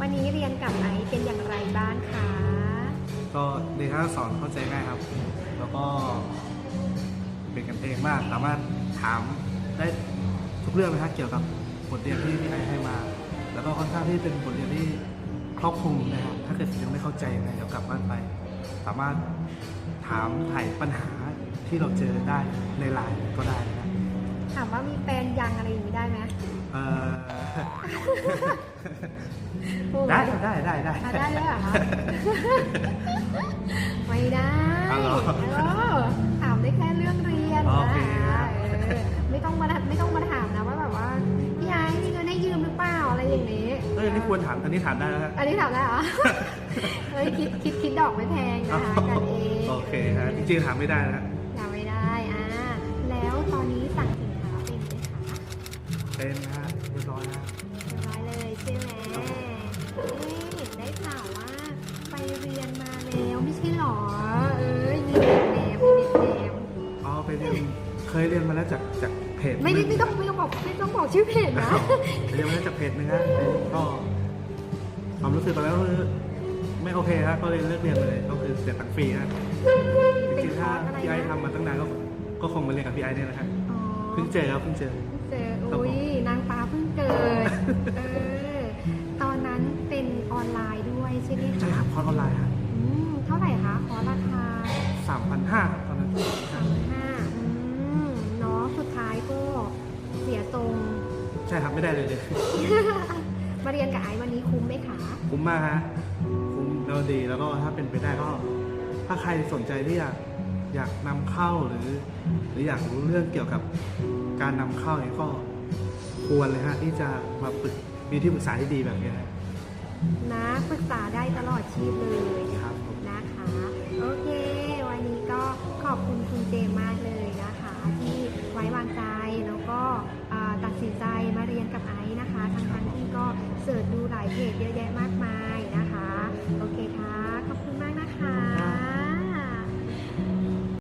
วันนี้เรียนกับไอซ์เป็นอย่างไรบ้างคะ ก็เด็กทั้งสอนเข้าใจง่ายครับ แล้วก็เป็นกันเองมาก สามารถถามได้ทุกเรื่องเลยครับเกี่ยวกับบทเรียนที่พี่ไอให้มา แล้วก็ค่อนข้างที่เป็นบทเรียนที่ครอบคลุมนะครับ ถ้าเกิดยังไม่เข้าใจยังไงเดี๋ยวกลับบ้านไป สามารถถามถ่ายปัญหาที่เราเจอได้ในไลน์ก็ได้นะครับถามว่ามีแฟนยังอะไรอย่างนี้ได้ไหมเอ่อ พูดได้ได้ได้ได้อะได้เลยเหรอคะ ไม่ได้อ๋อเหรอเออถามได้แค่เรื่องเรียนโอนะเคครับ เออไม่ต้องมาไม่ต้องมาถามนะว่าแบบว่าพี่ไอ้มีเงินให้ยืมหรือเปล่าอะไรอย่างนี้เอ้ยนี่ควรถามอันนี้ถามได้นะฮะอันนี้ถามได้เหรอ เฮ้ยคิดคิดคิดดอกไม่แพงนะคะกันเองโอเคฮะจริงๆถามไม่ได้นะฮะถามไม่ได้อ่าแล้วตอนนี้สั่งสินค้าเป็นไหมคะ เป็นนะฮะเรียบร้อยนะเรียบร้อยเลยใช่ไหมเอ๊ะได้ข่าวว่าไปเรียนมาแล้วไม่ใช่หรอ เอ้ยมีเด็กแนมมีเด็กแนมอ๋อไปเรียนเคยเรียนมาแล้วจากจากเพจไม่ได้ไม่ต้องไม่ต้องบอกไม่ต้องบอกชื่อเพจนะเรียนมาแล้วจากเพจนึงฮะก็ความรู้สึกตอนนั้นก็คือไม่โอเคฮะก็เลยเลิกเรียนเลยก็คือเสียตังค์ฟรีฮะจริงๆถ้าพี่ไอซ์ทำมาตั้งนานก็ก็คงมาเรียนกับพี่ไอซ์เนี่ยแหละครับอ๋อเพิ่งเจอครับเพิ่งเจอ เจออุ้ยนางฟ้าเพิ่งเกิดเออตอนนั้นเป็นออนไลน์ด้วยใช่ไหมใช่คะครับคอร์สออนไลน์ฮะอืมเท่าไหร่คะขอราคาสามพันห้าครับตอนนั้นสามพันห้าอืมเนาะสุดท้ายก็เสียทรง ใช่ครับไม่ได้เลยเลยมาเรียนกับไอซ์วันนี้คุ้มไหมคะคุ้มมากฮะคุ้มแล้วดีแล้วก็ถ้าเป็นไปได้ก็ ถ้าใครสนใจที่อยาก อยากนำเข้าหรือ หรืออยากรู้เรื่องเกี่ยวกับการนำเข้าเนี่ยก็ควรเลยฮะที่จะมาปรึกมีที่ปรึกษาที่ดีแบบนี้ฮะนะปรึกษาได้ตลอดชีพเลยครับผมนะคะ โอเค วันนี้ก็ขอบคุณคุณเจมส์มากเลยนะคะ ที่ไว้วางใจแล้วก็อ่าตัดสินใจมาเรียนกับไอซ์นะคะ